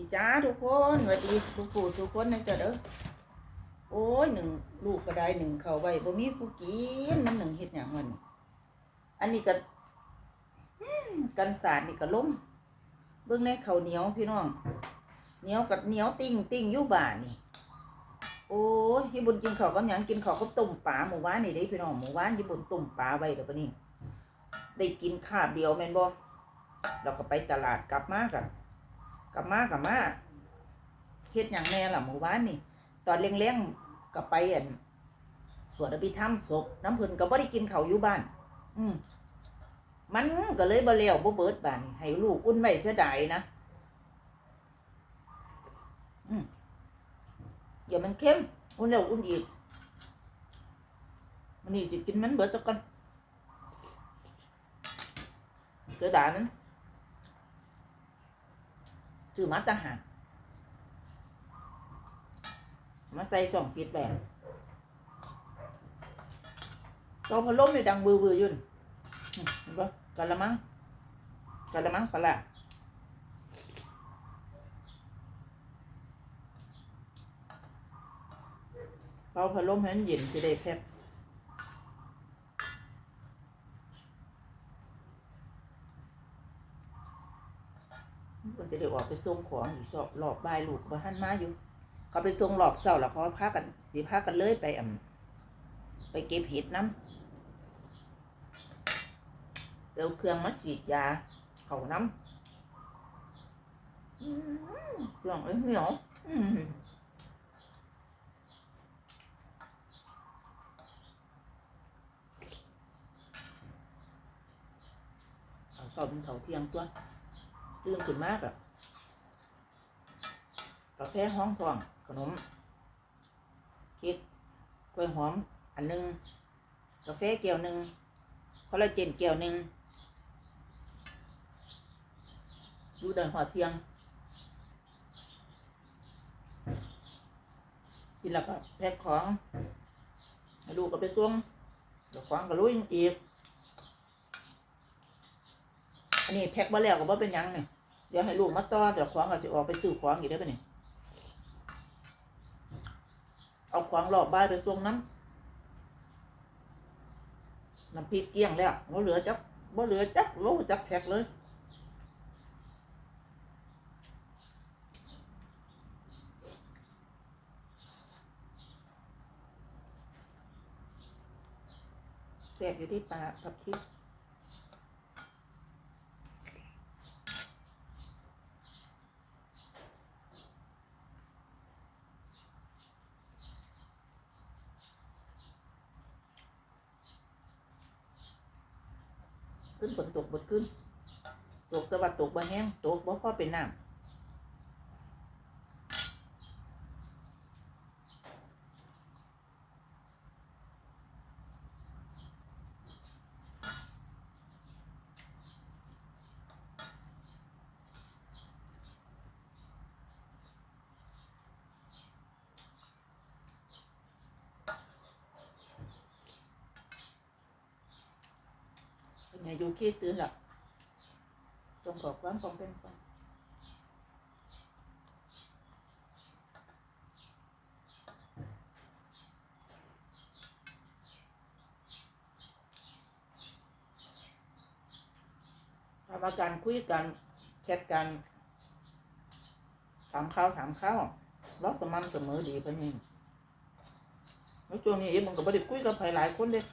ดีจ้าทุกคนสวัสดีสุขูสุขคนนะจ๊ะเด้อโอ้ยหนึ่งลูกก็ได้หนึ่งเขาไว้บ่มีผู้กินมันหนึ่งเฮ็ดหยังมันอันนี้ก็กันสาดนี่ก็ล้มเบิ่งในเขาเหนียวพี่น้องเหนียวกับเหนียวติ่งติ่งอยู่บ้านนี่โอ้ยที่บุญกินข้าวกับหยังกินข้าวกับต้มปลาหมู่บ้านนี่เด้พี่น้องหมู่บ้านที่บุญต้มปลาไว้แล้วปะนี่ได้กินคาบเดียวแม่นบ่เราก็ไปตลาดกลับมากัน กลับมากลับมาเฮ็ดอย่างแน่ล่ะหมู่บ้านนี่ ตอนเลี้ยงๆก็ไปอันสวดอภิธรรมศพน้ำเพิ่นก็บ่ได้กินข้าวอยู่บ้าน อืมมันก็เลยบ่แล้วบ่เบิดบ้านนี่ให้ลูกอุ่นไว้เสียดายนะอืมเดี๋ยวมันเค็มอุ่นแล้วอุ่นอีกมันนี่จะกินมันเบิดจักก่อนเสียดายมัน ซื้อมาต่างหากมาใส่สองฟีดแบบตัวพัดลมนี่ดังบือบือยุ่นเห็นปะกะละมังกะละมังปลาเป่าพัดลมให้เย็นจะได้แพบ จะได้ออกไปส่งของอยู่สอบรอบบ่ายลูกบ่ทันมาอยู่ เขาไปส่งรอบเสาแล้วเขาพากันสีพากันเลยไปอ่ำไปเก็บเห็ดน้ำเดี๋ยวเครื่องมาฉีดยาเขาน้ำอืมเครื่องไอ้เหนียวเขาสอบเป็นเขาเที่ยงตัว ตื่นขึ้นมากอะกาแฟห้องทองขนมเค้กกล้วยหอม อันหนึง กาแฟแก้วหนึ่งคอลลาเจนแก้วหนึ่งดูเดินหอดเทียงกินแล้วก็แพ็คของ ลูกก็ไปส่งเดี๋ยวของก็ลุยอีก อันนี้แพ็คมาแล้วก็บ่เป็นยังเนี่ยเดี๋ยวให้ลูกมาต่อนเดี๋ยวของก็จะออกไปซื้อของอีกได้ปะเนี่ยเอาของหลอบบ้านไปส่งน้ำน้ำพริกเกลี้ยงแล้วบ่เหลือจักบ่เหลือจักโลจักแพ็คเลยแซ่บอยู่ที่ปลาผับทิพย์ ขึ้นฝนตกบดขึ้น ตกตะวันตกบะแห้งตกบ่พอเป็นน้ำเป็นไงอยู่ขี้ตื่นหลับจงขอความปองเป็นไปทำอาการคุยกันแชทกันถามข้าวถามข้าวเราสม่ำเสมอดีพะนี่แล้วช่วงนี้เอ็มมันก็บ่ได้คุยกับใครหลายคนเลย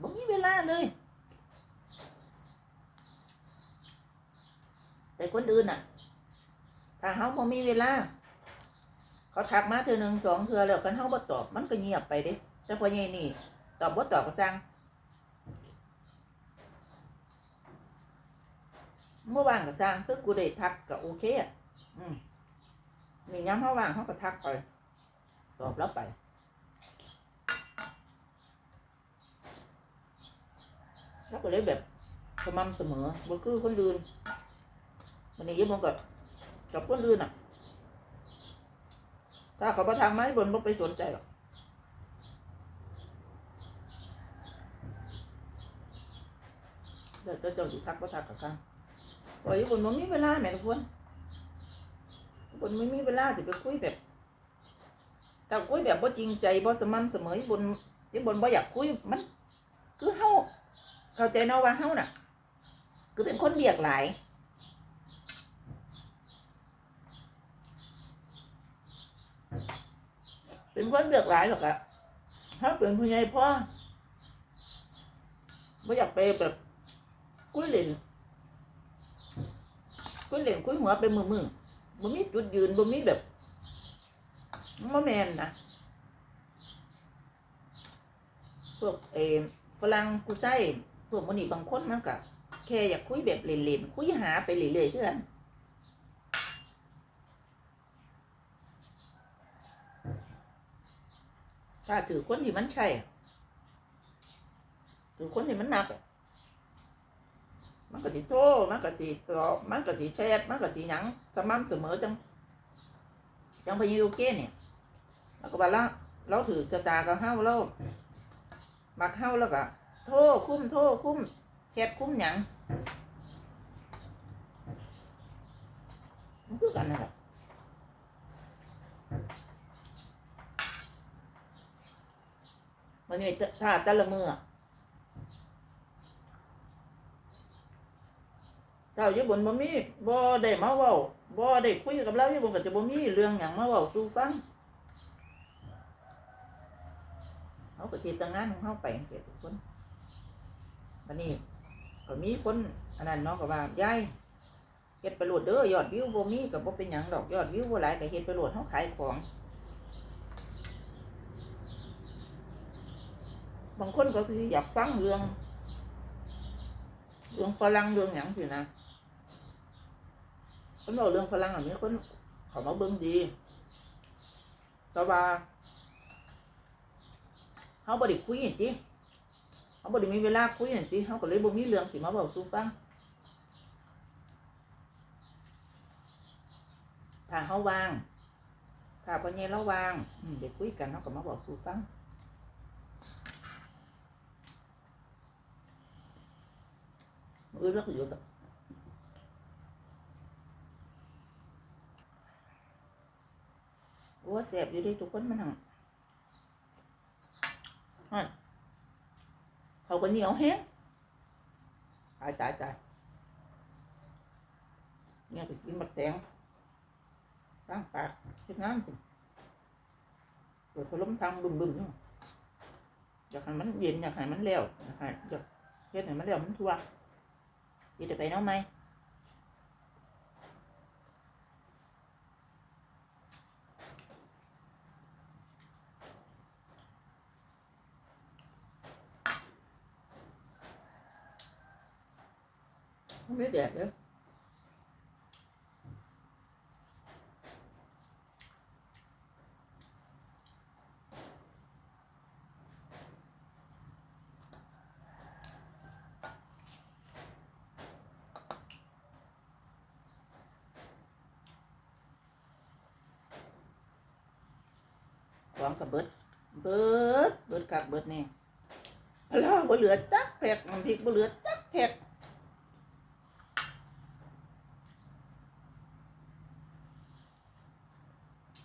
บ่มีเวลาเลย แต่คนอื่นน่ะ ถ้าเขาบ่มีเวลา เขาทักมาเธอหนึ่งสองเทือแล้วกันเขาบ่ตอบมันก็เงียบไปเด้แต่พอใหญ่นี่ ตอบบ่ตอบก็สั่งเมื่อวานก็สั่งคือกูได้ทักก็โอเคอะอืมนี่ย้ำเขาว่างเขาก็ทักไปตอบแล้วไปแล้วก็เลยแบบสม่ำเสมอบ่คือคนอื่น วันนี้ยมมันกับกับคนอื่นอะ ถ้าเขาประทางไม้บนบ่ไปสนใจหรอกเดี๋ยวเจ้าจ้าสิทักประทักกับซังปล่อยอยู่บนมันมีเวลาแม่ทุกคนคนไม่มีเวลาจะไปคุยแบบแต่คุยแบบบ่จริงใจบ่สม่ำเสมอบนที่บนบ่อยากคุยมัน คือเฮาเข้าใจเนาะว่าเฮาน่ะ คือเป็นคนเบียกหลาย เป็นคนเบียกหลายหรอกอะถ้าเป็นผู้ใหญ่พ่อบ่อยากไปแบบคุยเหล่นคุยเหล่นคุยหัวไปมือมือบ่มีจุดยืนบ่มีแบบบ่แมนนะพวกเอฝรั่งกูใช้พวกมันนี่บางคนมันก็แค่อยากคุยแบบเล่นๆคุยหาไปเรื่อยๆเท่านั้ ถ้าถือคนที่มันใช่ถือคนที่มันหนักมันก็สิโทรมันก็สิตอบมันก็สิแชทมันก็สิหยังสม่ำเสมอจัง จังพยูเก้เนี่ยแล้วก็บอกแล้วเราถือชะตากับเฮาเรามักเฮาแล้วก็โทรคุ้มโทรคุ้มแชทคุ้มหยังมันคือกันนั่นแหละ มันนี่ถ้าแต่ละมืออะเจ้าอยู่บนบ่มีบ่ได้มาเว้าบ่ได้คุยกับเราอยู่บนก็จะบ่มีเรื่องหยังมาเว้าสู่ฟังเขาก็สิแต่งงานของเฮาไปจังซี่ทุกคนบัดนี้ก็มีคนอันนั้นเนาะก็ว่ายายเฮ็ดไปโหลดเด้อยอดวิวบ่มีก็บ่เป็นหยังดอกยอดวิวบ่หลายก็เฮ็ดไปโหลดเฮาขายของ บางคนก็คืออยากฟังเรื่อง เรื่องฝรั่งเรื่องหยังสินะคนบอกเรื่องฝรั่งอะมีคนเขามาเบิ่งดีแต่ว่าเขาบ่ได้คุยจริงเขาบ่ไมีเวลาคุยจริงเขาก็เลยบ่มีเรื่องสิมาเว้าสู่ฟังถ้าเขาวาง ถ้าพ่อใหญ่เราวางเดี๋ยวคุยกันเขาก็มาบอกสู่ฟัง มือ rất là tốt Ủa xẹp vô đi tụi quýnh mình hằng Thôi Thôi có nhiều hết Tại tại tại Nghe bị cái mặt tẹn Răng bạc Cái ngán Rồi có lấm thăng bừng bừng nữa อยากให้มันเย็นอยากให้มันแล้ว องกับเบิร์ดเบิร์ดเบิร์ดกับเบิร์ดนี่พะล้อบ่เหลือจักเผกน้ำพริกบ่เหลือจักแผก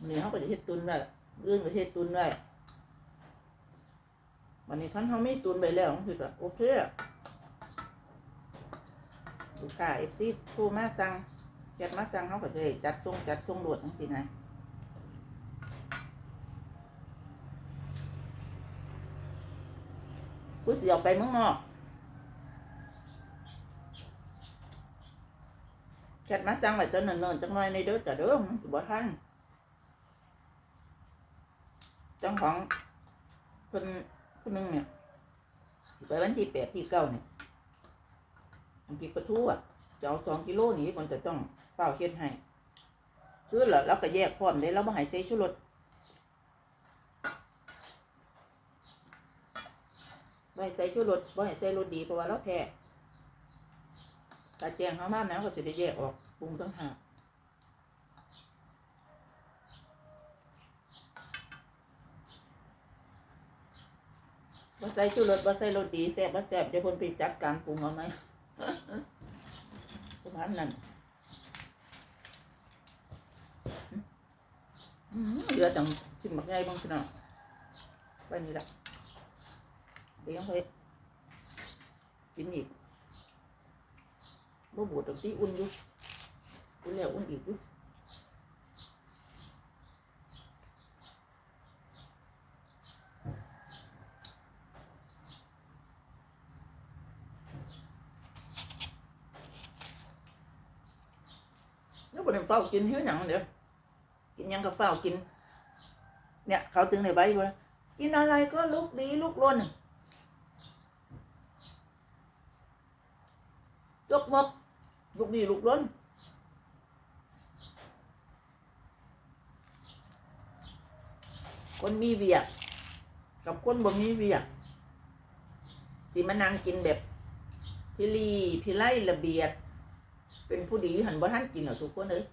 นี่เขาก็จะเฮ็ดตุนได้เรื่องประเทศตุนได้วันนี้ท่านเขาไม่ตุนไปแล้วรู้สึกว่โอเคดูกค้าเอฟซีผู้มาสั่งจ็ดมาสั่งเขาก็จะจัดทรงจัดทรงหลวดทั้งสินะ กูสิออกไปเมืองนอกแคทมาสั่งไว้ตอนเนิ่นๆจังหน่อยในเด้อจ้ะเด้อมันสิบ่ทันจังของเพิ่นหนึงเนี่ยสิไปวันที่แปดที่เก้าเนี่ยมันกินปลาทูอะจะเอาสองกิโลนี้มันจะต้องเฝ้าเฮ็ดให้คือเราเราก็แยกพร้อมเลยเราบ่ให้ใส่ชูรส บ่ให้ใส่ชูรสบ่ให้ใส่รสดีเพราะว่าเราแพ้ตาแจงเขามากนะก็จะได้แยกออกปรุงตั้งหากบ่ใส่ชูรสบ่ใส่รสดีแซ่บบ่แซ่บเดี๋ยวคนไปจัดการปรุงเอาไหมประมาณนั้นเหลือจังชิ้นบักใหญ่บ้างพี่น้องไปนี่ละ เดี๋ยวยังไปกินอีกบ่บูดดอกที่อุ่นอยู่อุ่นแล้วอุ่นอีกอยู่แล้วบ่ได้เฝ้ากินเฮ็ดหยังเดี๋ยวกินหยังก็เฝ้ากิน เนี่ย เขาถึงในใบอยู่แล้วกินอะไรก็ลุกดีลุกล้น จกมกลุกดีลุกล้นคนมีเวียก กับคนบ่มีเวียกสิมานั่งกินแบบ พิลีพิไลระเบียด เป็นผู้ดีหันบ่ท่านกินเหรอทุกคนเลย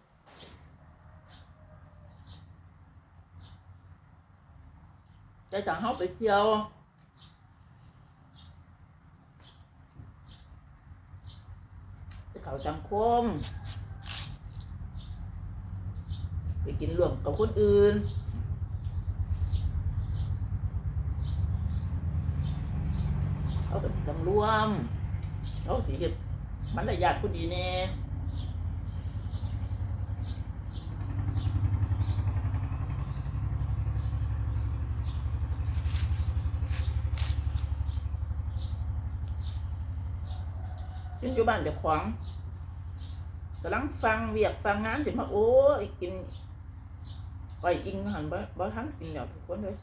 จต่างเขาไปเที่ยวไป เขาสังคม ไปกินรวมกับคนอื่นเขาก็สิสำรวมเขาสิเห็ดมันระยะผู้ดีแน่ ซึ่งอยู่บ้านเด็กขวางกำลังฟังเวียกฟังงานถึงมาโอ้ยกินก้อยอิงหันบ่บ่ทันกินแล้วทุกคนเลย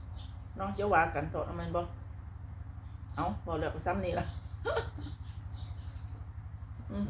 น้องจะว่ากันต่อทำไมนบ่เอาบอกแล้วก็ซ้ำนี่ละอืม